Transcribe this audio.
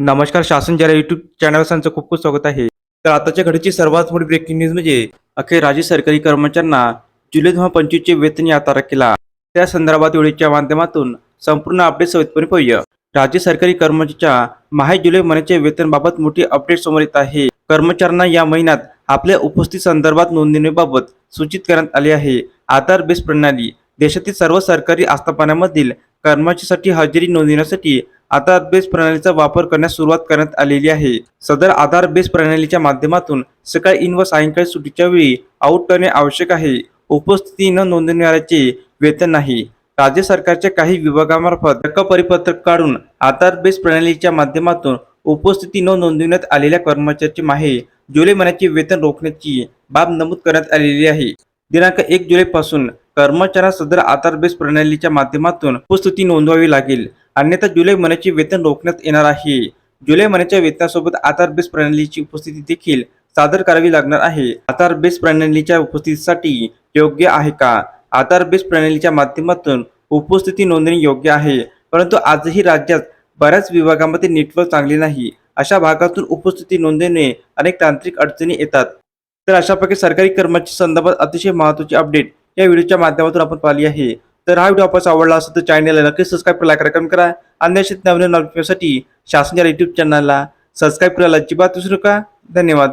नमस्कार शासन जरा युट्यूब चॅनल त्यांचं खूप खूप स्वागत आहे. तर आताच्या घडीची सर्वात मोठी ब्रेकिंग न्यूज म्हणजे अखेर राज्य सरकारी कर्मचाऱ्यांना जुलै दोन पंचवीसचे वेतन या तारखेला त्या संदर्भात वेळेच्या माध्यमातून संपूर्ण अपडेट सविस्तरपणे पाहूया. राज्य सरकारी कर्मचाऱ्याच्या माहे जुलै महिन्याच्या वेतनबाबत मोठी अपडेट समोर येत आहे. कर्मचाऱ्यांना या महिन्यात आपल्या उपस्थित संदर्भात नोंदणीबाबत सूचित करण्यात आले आहे. आधार बेस प्रणाली देशातील सर्व सरकारी आस्थापनांमधील कर्मचाऱ्यांसाठी हजेरी नोंदविण्यासाठी आधार बेस प्रणालीचा वापर करण्यास सुरुवात करण्यात आलेली आहे. सदर आधार बेस प्रणालीच्या माध्यमातून सकाळी इन व सायंकाळी सुट्टीच्या वेळी आऊट करणे आवश्यक आहे. उपस्थिती न नोंदवणाऱ्याचे वेतन नाही. राज्य सरकारच्या काही विभागामार्फत रक्कम परिपत्रक काढून आधार बेस प्रणालीच्या माध्यमातून उपस्थिती न नोंदविण्यात आलेल्या कर्मचाऱ्याचे माहे जुलै महिन्याचे वेतन रोखण्याची बाब नमूद करण्यात आलेली आहे. दिनांक एक जुलैपासून कर्मचाऱ्यांना सदर आधार बेस प्रणालीच्या माध्यमातून उपस्थिती नोंदवावी लागेल. अन्यथा जुलै महिन्याचे वेतन रोखण्यात येणार आहे. जुलै महिन्याच्या वेतनासोबत आधार बेस प्रणालीची उपस्थिती देखील सादर करावी लागणार आहे. आधार बेस प्रणालीच्या उपस्थितीसाठी योग्य आहे का? आधार बेस प्रणालीच्या माध्यमातून उपस्थिती नोंदणी योग्य आहे परंतु आजही राज्यात बऱ्याच विभागामध्ये नेटवर्क चांगले नाही. अशा भागातून उपस्थिती नोंदवणे अनेक तांत्रिक अडचणी येतात. तर अशा प्रकारे सरकारी कर्मचारी संदर्भात अतिशय महत्त्वाचे अपडेट या व्हिडिओच्या माध्यमातून आपण पाहिली आहे. तर हा व्हिडिओ आपण आवडला असेल तर चॅनलला नक्की सबस्क्राईब करा कार्यक्रम करा करा. अन्य अशाच नवीन नोटिफिकेशनसाठी शासनाच्या युट्यूब चॅनलला सबस्क्राईब करायला अजिबात विसरू नका. धन्यवाद.